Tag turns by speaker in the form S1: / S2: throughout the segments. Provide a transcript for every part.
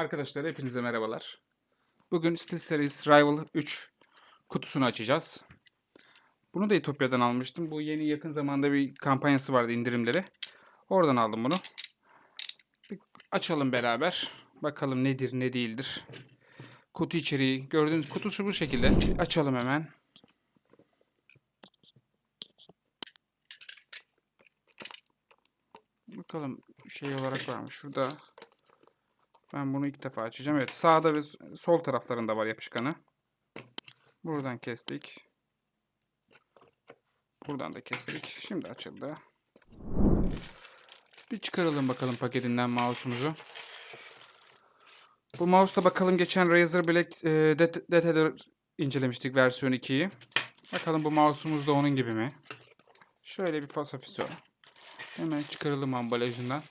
S1: Arkadaşlar hepinize merhabalar. Bugün SteelSeries Rival 3 kutusunu açacağız. Bunu da Etopya'dan almıştım. Bu yeni yakın zamanda bir kampanyası vardı indirimleri. Oradan aldım bunu. Bir açalım beraber. Bakalım nedir ne değildir. Kutu içeriği gördüğünüz kutusu bu şekilde. Açalım hemen. Bakalım şey olarak var mı? Şurada ben bunu ilk defa açacağım. Evet sağda ve sol taraflarında var yapışkanı. Buradan kestik. Buradan da kestik. Şimdi açıldı. Bir çıkaralım bakalım paketinden mouse'umuzu. Bu mouse'da bakalım geçen Razer Black e, Adder incelemiştik versiyon 2'yi. Bakalım bu mouse'umuz da onun gibi mi? Şöyle bir fasafiso. Hemen çıkaralım ambalajından.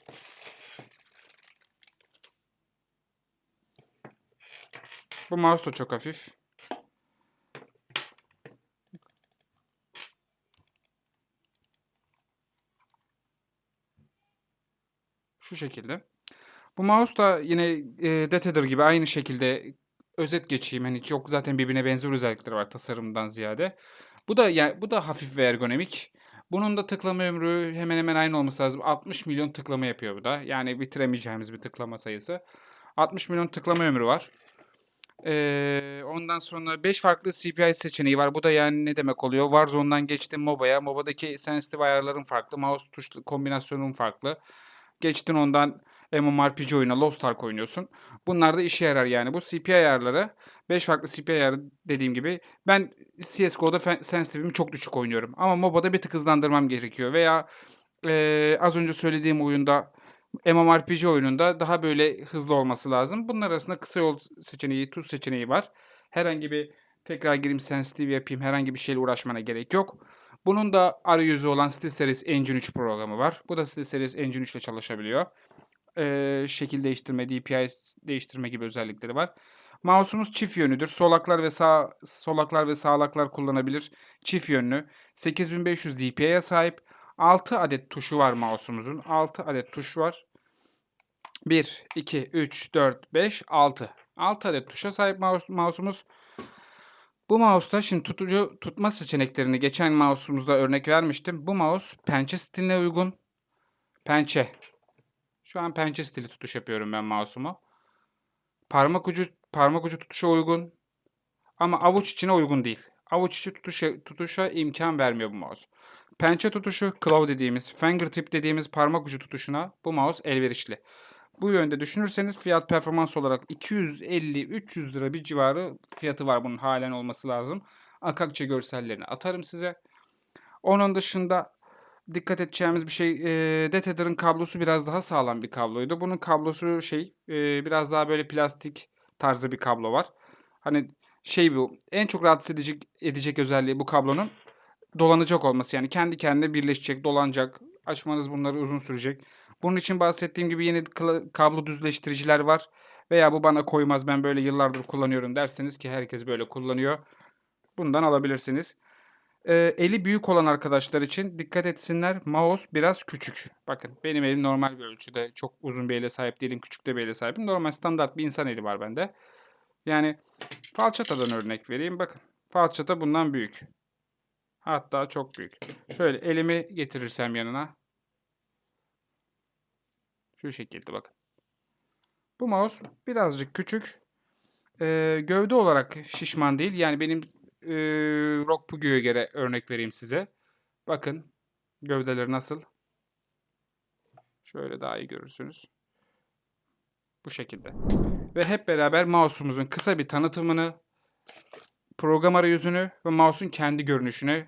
S1: Bu mouse da çok hafif. Şu şekilde. Bu mouse da yine e, Death Adder gibi aynı şekilde özet geçeyim. Hani çok zaten birbirine benzer özellikleri var tasarımdan ziyade. Bu da yani bu da hafif ve ergonomik. Bunun da tıklama ömrü hemen hemen aynı olması lazım. 60 milyon tıklama yapıyor bu da. Yani bitiremeyeceğimiz bir tıklama sayısı. 60 milyon tıklama ömrü var. Ee, ondan sonra 5 farklı CPI seçeneği var. Bu da yani ne demek oluyor? Warzone'dan geçtim MOBA'ya. MOBA'daki sensitive ayarların farklı. Mouse tuş kombinasyonun farklı. Geçtin ondan MMORPG oyuna Lost Ark oynuyorsun. Bunlar da işe yarar yani. Bu CPI ayarları 5 farklı CPI ayarı dediğim gibi ben CSGO'da sensitive'imi çok düşük oynuyorum. Ama MOBA'da bir tık hızlandırmam gerekiyor. Veya e, az önce söylediğim oyunda MMORPG oyununda daha böyle hızlı olması lazım. Bunun arasında kısa yol seçeneği, tuz seçeneği var. Herhangi bir tekrar gireyim sensitive yapayım herhangi bir şeyle uğraşmana gerek yok. Bunun da arayüzü olan SteelSeries Engine 3 programı var. Bu da SteelSeries Engine 3 ile çalışabiliyor. Ee, şekil değiştirme, DPI değiştirme gibi özellikleri var. Mouse'umuz çift yönlüdür. Solaklar ve sağ solaklar ve sağlaklar kullanabilir. Çift yönlü. 8500 DPI'ye sahip. 6 adet tuşu var mouse'umuzun. 6 adet tuş var. 1, 2, 3, 4, 5, 6. 6 adet tuşa sahip mouse, mouse'umuz. Bu mouse'da şimdi tutucu tutma seçeneklerini geçen mouse'umuzda örnek vermiştim. Bu mouse pençe stiline uygun. Pençe. Şu an pençe stili tutuş yapıyorum ben mouse'umu. Parmak ucu parmak ucu tutuşa uygun. Ama avuç içine uygun değil. Avuç içi tutuşa, tutuşa imkan vermiyor bu mouse. Pençe tutuşu, claw dediğimiz, fingertip dediğimiz parmak ucu tutuşuna bu mouse elverişli. Bu yönde düşünürseniz fiyat performans olarak 250-300 lira bir civarı fiyatı var bunun halen olması lazım. Akakçe görsellerini atarım size. Onun dışında dikkat edeceğimiz bir şey e, Detether'ın kablosu biraz daha sağlam bir kabloydu. Bunun kablosu şey e, biraz daha böyle plastik tarzı bir kablo var. Hani şey bu en çok rahatsız edecek, edecek özelliği bu kablonun dolanacak olması. Yani kendi kendine birleşecek, dolanacak. Açmanız bunları uzun sürecek. Bunun için bahsettiğim gibi yeni kablo düzleştiriciler var. Veya bu bana koymaz ben böyle yıllardır kullanıyorum derseniz ki herkes böyle kullanıyor. Bundan alabilirsiniz. Ee, eli büyük olan arkadaşlar için dikkat etsinler. Mouse biraz küçük. Bakın benim elim normal bir ölçüde. Çok uzun bir ele sahip değilim. Küçük de bir ele sahibim. Normal standart bir insan eli var bende. Yani falçatadan örnek vereyim. Bakın falçata bundan büyük. Hatta çok büyük. Şöyle elimi getirirsem yanına. Şu şekilde bakın. Bu mouse birazcık küçük. Ee, gövde olarak şişman değil. Yani benim e, Rock göre örnek vereyim size. Bakın gövdeleri nasıl. Şöyle daha iyi görürsünüz. Bu şekilde. Ve hep beraber mouse'umuzun kısa bir tanıtımını, program arayüzünü ve mouse'un kendi görünüşünü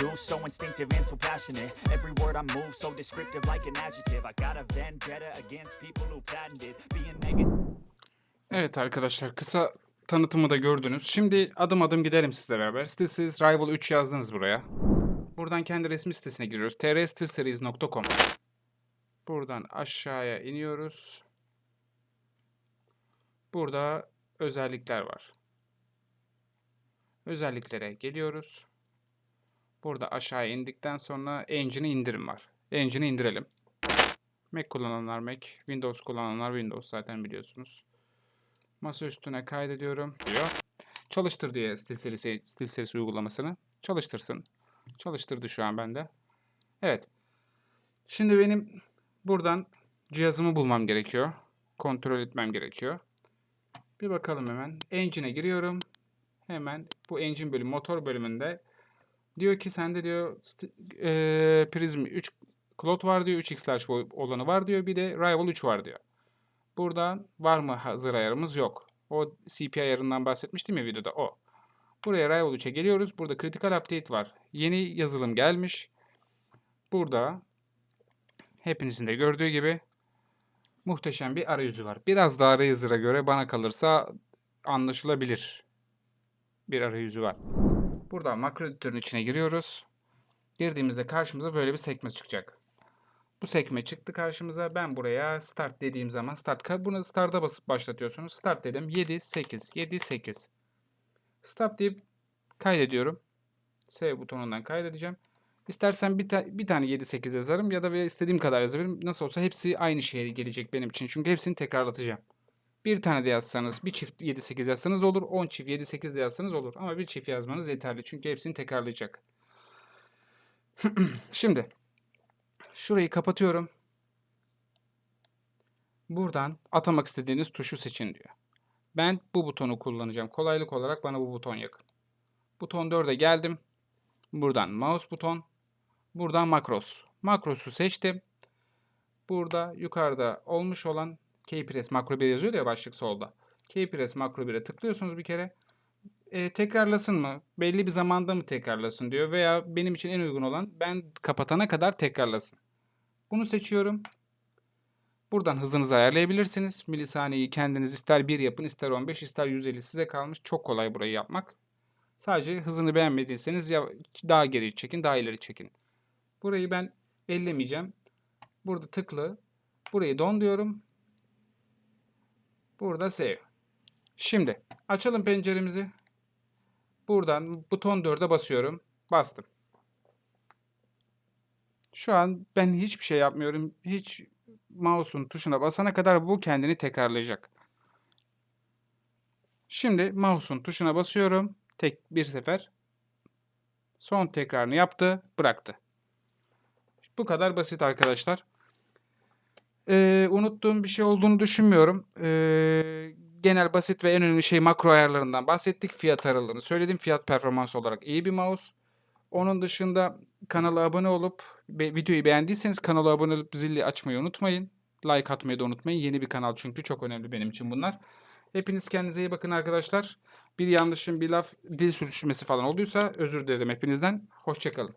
S2: do, so instinctive and so passionate. Every word I move, so descriptive like an adjective. I got a vendetta against people who patented being negative.
S1: Evet arkadaşlar kısa tanıtımı da gördünüz. Şimdi adım adım gidelim sizle beraber. SteelSeries Rival 3 yazdınız buraya. Buradan kendi resmi sitesine giriyoruz. trsteelseries.com Buradan aşağıya iniyoruz. Burada özellikler var. Özelliklere geliyoruz. Burada aşağıya indikten sonra Engine'i indirim var. Engine'i indirelim. Mac kullananlar Mac, Windows kullananlar Windows zaten biliyorsunuz. Masa üstüne kaydediyorum diyor. Çalıştır diye SteelSeries, SteelSeries uygulamasını. Çalıştırsın. Çalıştırdı şu an bende. Evet. Şimdi benim buradan cihazımı bulmam gerekiyor. Kontrol etmem gerekiyor. Bir bakalım hemen. Engine'e giriyorum. Hemen bu engine bölüm, motor bölümünde diyor ki sende diyor eee, Prism 3 Cloud var diyor. 3x large olanı var diyor. Bir de Rival 3 var diyor. Buradan var mı hazır ayarımız? Yok. O CPI ayarından bahsetmiştim ya videoda o. Buraya Rival 3'e geliyoruz. Burada Critical Update var. Yeni yazılım gelmiş. Burada hepinizin de gördüğü gibi muhteşem bir arayüzü var. Biraz daha Razer'a göre bana kalırsa anlaşılabilir bir arayüzü var. Buradan makro editörün içine giriyoruz. Girdiğimizde karşımıza böyle bir sekme çıkacak. Bu sekme çıktı karşımıza. Ben buraya start dediğim zaman start bunu start'a basıp başlatıyorsunuz. Start dedim. 7 8 7 8. Stop deyip kaydediyorum. S butonundan kaydedeceğim. İstersen bir, ta- bir tane 7 8 yazarım ya da istediğim kadar yazabilirim. Nasıl olsa hepsi aynı şeye gelecek benim için. Çünkü hepsini tekrarlatacağım. Bir tane de yazsanız, bir çift 7 8 yazsanız olur. 10 çift 7 8 de yazsanız olur. Ama bir çift yazmanız yeterli. Çünkü hepsini tekrarlayacak. Şimdi Şurayı kapatıyorum. Buradan atamak istediğiniz tuşu seçin diyor. Ben bu butonu kullanacağım. Kolaylık olarak bana bu buton yakın. Buton 4'e geldim. Buradan mouse buton. Buradan makros. Makrosu seçtim. Burada yukarıda olmuş olan Keypress makro 1 yazıyor ya başlık solda. Keypress makro 1'e tıklıyorsunuz bir kere. E, tekrarlasın mı? Belli bir zamanda mı tekrarlasın diyor. Veya benim için en uygun olan ben kapatana kadar tekrarlasın. Bunu seçiyorum. Buradan hızınızı ayarlayabilirsiniz. Milisaniyeyi kendiniz ister 1 yapın, ister 15, ister 150 size kalmış. Çok kolay burayı yapmak. Sadece hızını beğenmediyseniz ya daha geri çekin, daha ileri çekin. Burayı ben ellemeyeceğim. Burada tıklı. Burayı don diyorum. Burada save. Şimdi açalım penceremizi. Buradan buton 4'e basıyorum. Bastım. Şu an ben hiçbir şey yapmıyorum. Hiç mouse'un tuşuna basana kadar bu kendini tekrarlayacak. Şimdi mouse'un tuşuna basıyorum. Tek bir sefer. Son tekrarını yaptı, bıraktı. Bu kadar basit arkadaşlar. Ee, unuttuğum bir şey olduğunu düşünmüyorum. Ee, genel basit ve en önemli şey makro ayarlarından bahsettik. Fiyat aralığını söyledim. Fiyat performans olarak iyi bir mouse. Onun dışında kanala abone olup be- videoyu beğendiyseniz kanala abone olup zili açmayı unutmayın. Like atmayı da unutmayın. Yeni bir kanal çünkü çok önemli benim için bunlar. Hepiniz kendinize iyi bakın arkadaşlar. Bir yanlışım, bir laf, dil sürüşmesi falan olduysa özür dilerim hepinizden. Hoşçakalın.